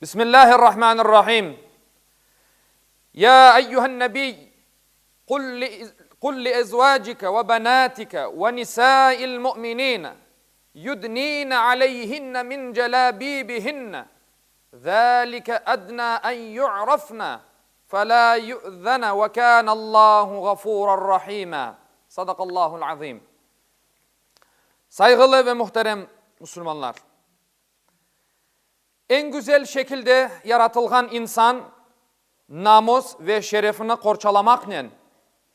بسم الله الرحمن الرحيم يا أيها النبي قل, قل لأزواجك وبناتك ونساء المؤمنين يدنين عليهن من جلابيبهن ذلك أدنى أن يعرفن فلا يؤذن وكان الله غفورا رحيما صدق الله العظيم Saygılı ve muhterem Müslümanlar. En güzel şekilde yaratılgan insan namus ve şerefini korçalamakla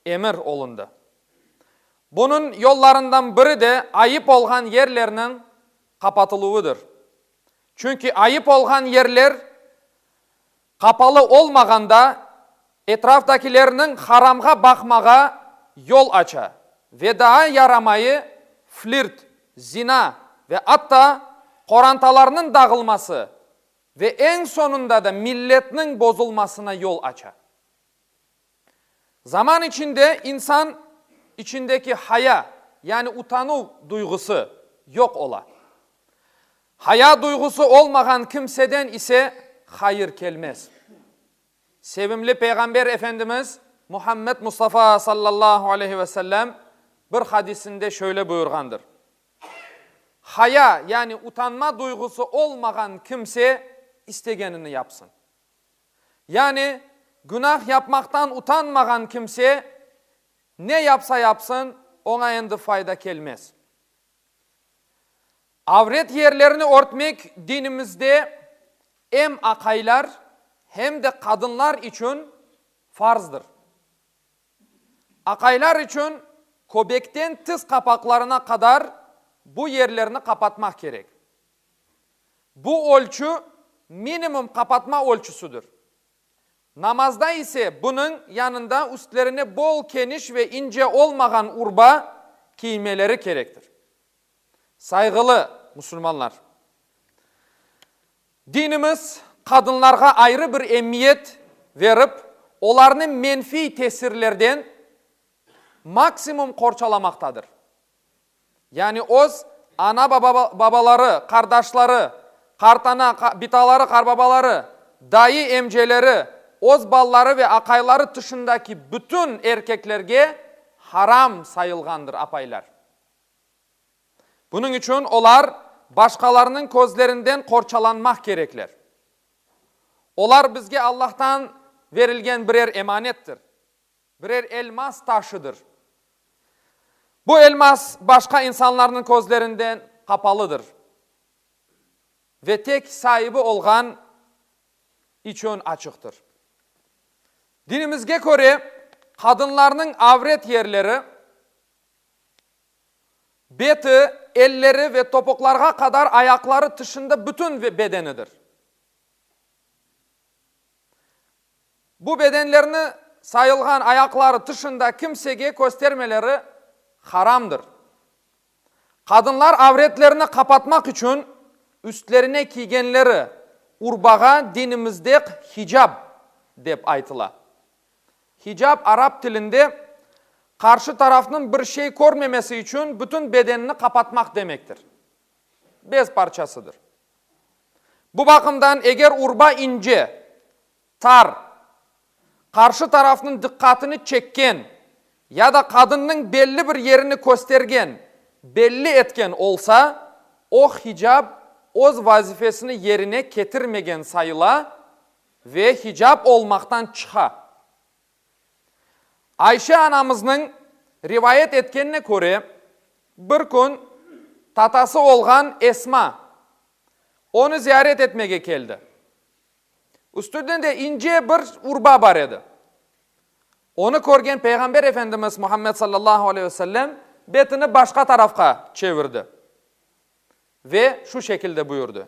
emir olundu. Bunun yollarından biri de ayıp olgan yerlerinin kapatılığıdır. Çünkü ayıp olgan yerler kapalı olmaganda etraftakilerinin haramga bakmaga yol aça ve daha yaramayı flirt, zina ve hatta korantalarının dağılması ve en sonunda da milletinin bozulmasına yol aça. Zaman içinde insan içindeki haya yani utanı duygusu yok ola. Haya duygusu olmayan kimseden ise hayır gelmez. Sevimli Peygamber Efendimiz Muhammed Mustafa sallallahu aleyhi ve sellem bir hadisinde şöyle buyurgandır. Haya yani utanma duygusu olmayan kimse istegenini yapsın. Yani günah yapmaktan utanmayan kimse ne yapsa yapsın ona endi fayda gelmez. Avret yerlerini örtmek dinimizde hem akaylar hem de kadınlar için farzdır. Akaylar için köbekten tıs kapaklarına kadar bu yerlerini kapatmak gerek. Bu ölçü minimum kapatma ölçüsüdür. Namazda ise bunun yanında üstlerine bol geniş ve ince olmayan urba giymeleri gerektir. Saygılı Müslümanlar. Dinimiz kadınlara ayrı bir emniyet verip onların menfi tesirlerden maksimum korçalamaktadır. Yani oz ana baba, babaları, kardeşleri, kartana, ka- bitaları, karbabaları, dayı emceleri, oz balları ve akayları dışındaki bütün erkeklerge haram sayılgandır apaylar. Bunun için olar başkalarının közlerinden korçalanmak gerekler. Olar bizge Allah'tan verilgen birer emanettir. Birer elmas taşıdır. Bu elmas başka insanların közlerinden kapalıdır. Ve tek sahibi olgan için açıktır. Dinimizge göre kadınlarının avret yerleri beti, elleri ve topuklarına kadar ayakları dışında bütün bedenidir. Bu bedenlerini sayılgan ayakları dışında kimsege göstermeleri haramdır. Kadınlar avretlerini kapatmak için üstlerine giygenleri urbağa dinimizde hicab dep aytıla. Hicab Arap dilinde karşı tarafının bir şey görmemesi için bütün bedenini kapatmak demektir. Bez parçasıdır. Bu bakımdan eğer urba ince, tar, karşı tarafının dikkatini çekken ya da kadının belli bir yerini göstergen, belli etken olsa o hicab oz vazifesini yerine getirmegen sayıla ve hicab olmaktan çıka. Ayşe anamızın rivayet etkenine göre bir gün tatası olgan Esma onu ziyaret etmeye geldi. Üstünden de ince bir urba var idi. Onu görgen Peygamber Efendimiz Muhammed sallallahu aleyhi ve sellem betini başka tarafka çevirdi. Ve şu şekilde buyurdu.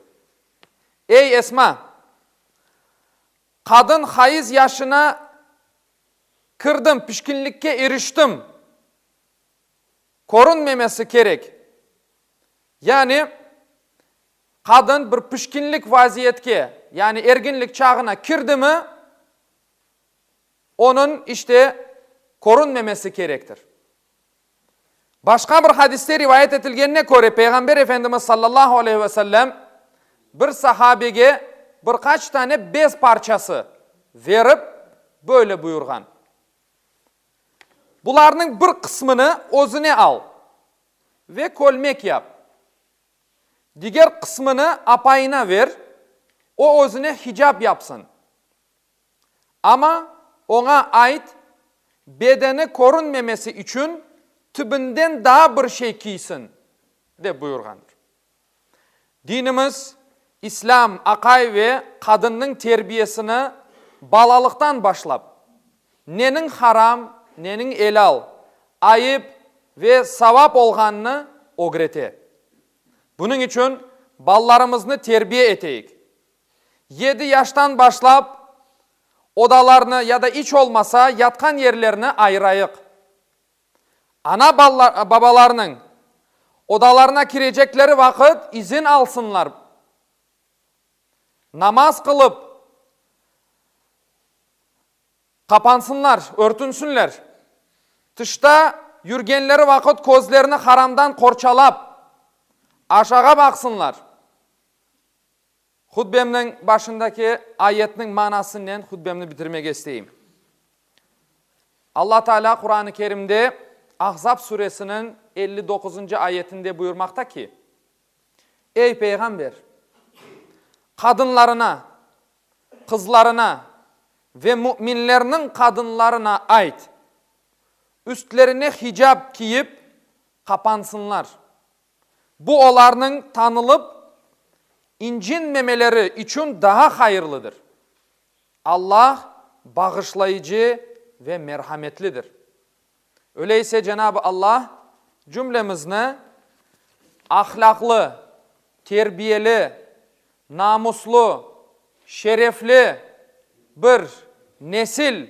Ey Esma! Kadın hayız yaşına kırdım, pişkinlikke eriştim. Korunmemesi gerek. Yani kadın bir pişkinlik vaziyetke yani erginlik çağına kirdi mi onun işte korunmemesi gerektir. Başka bir hadiste rivayet edilgenine göre Peygamber Efendimiz sallallahu aleyhi ve sellem bir sahabege birkaç tane bez parçası verip böyle buyurgan. Bularning bir kısmını o'zine al ve kolmek yap. Diğer kısmını apayına ver, o o'zine hicap yapsın. Ama ona ait bedeni korunmemesi için tübünden daha bir şey giysin de buyurgandır. Dinimiz İslam, akay ve kadının terbiyesini balalıktan başlap, nenin haram, nenin elal, ayıp ve savap olganını öğrete. Bunun için ballarımızı terbiye eteyik. 7 yaştan başlap odalarını ya da iç olmasa yatkan yerlerini ayırayık. Ana babalarının odalarına girecekleri vakit izin alsınlar. Namaz kılıp kapansınlar, örtünsünler. Tışta yürgenleri vakit közlerini haramdan korçalap aşağı baksınlar. Hutbemnin başındaki ayetinin manasını hutbemni bitirmek isteyeyim. Allah Teala Kur'an-ı Kerim'de Ahzab suresinin 59. ayetinde buyurmakta ki Ey peygamber kadınlarına, kızlarına ve müminlerinin kadınlarına ait üstlerine hicap giyip kapansınlar. Bu onların tanılıp incinmemeleri için daha hayırlıdır. Allah bağışlayıcı ve merhametlidir. Öyleyse Cenab-ı Allah cümlemizne ahlaklı, terbiyeli, namuslu, şerefli bir nesil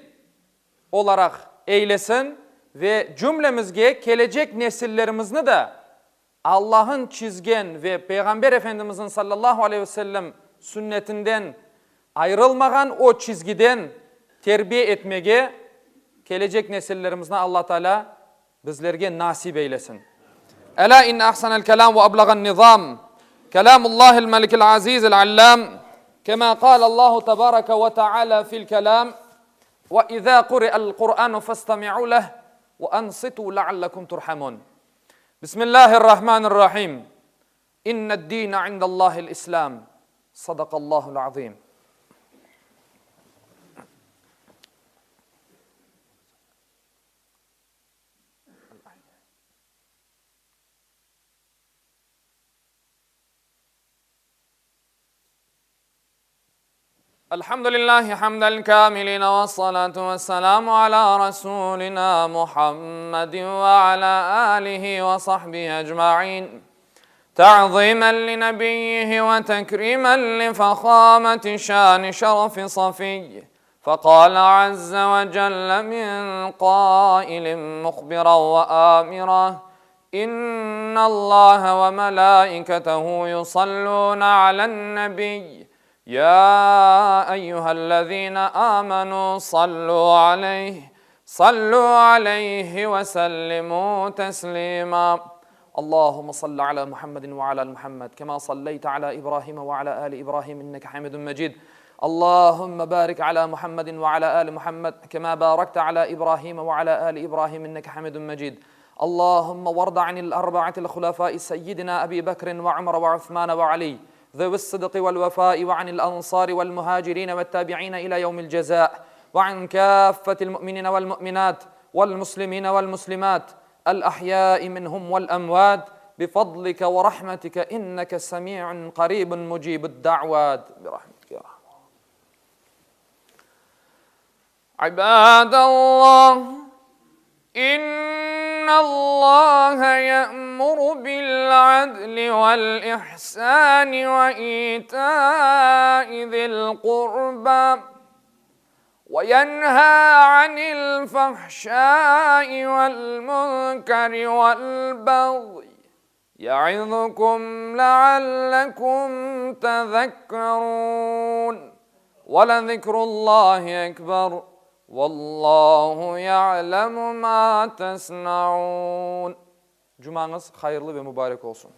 olarak eylesin ve cümlemizge gelecek nesillerimizni de Allah'ın çizgen ve Peygamber Efendimizin sallallahu aleyhi ve sellem sünnetinden ayrılmagan o çizgiden terbiye etmege gelecek nesillerimizne Allah Teala bizlerge nasip eylesin. Ela inne ahsanel kelam ve ablagan nizam. Kelamullahil melikil azizil allam. كما قال الله تبارك وتعالى في الكلام وإذا قرئ القرآن فاستمعوا له وأنصتوا لعلكم ترحمون بسم الله الرحمن الرحيم إن الدين عند الله الإسلام الحمد لله حمد الكاملين والصلاة والسلام على رسولنا محمد وعلى آله وصحبه أجمعين. تعظيما لنبيه وتكريما لفخامة شان شرف صفي. فقال عز وجل من قائل مخبرا وآمرا إن الله وملائكته يصلون على النبي يا أيها الذين آمنوا صلوا عليه صلوا عليه وسلموا تسليما. اللهم صل على محمد وعلى محمد كما صليت على إبراهيم وعلى آل إبراهيم إنك حميد مجيد. اللهم بارك على محمد وعلى آل محمد كما باركت على إبراهيم وعلى آل إبراهيم إنك حميد مجيد. اللهم وارض عن الأربعة الخلفاء سيدنا أبي بكر وعمر وعثمان وعلي. ذوي الصدق والوفاء وعن الأنصار والمهاجرين والتابعين إلى يوم الجزاء وعن كافة المؤمنين والمؤمنات والمسلمين والمسلمات الأحياء منهم والأموات بفضلك ورحمتك إنك سميع قريب مجيب الدعوات برحمتك يا عباد الله إن الله يأمر بالعدل والإحسان وإيتاء ذي القربى وينهى عن الفحشاء والمنكر والبغي يعظكم لعلكم تذكرون ولذكر الله أكبر والله يعلم ما تصنعون Cumanız hayırlı ve mübarek olsun.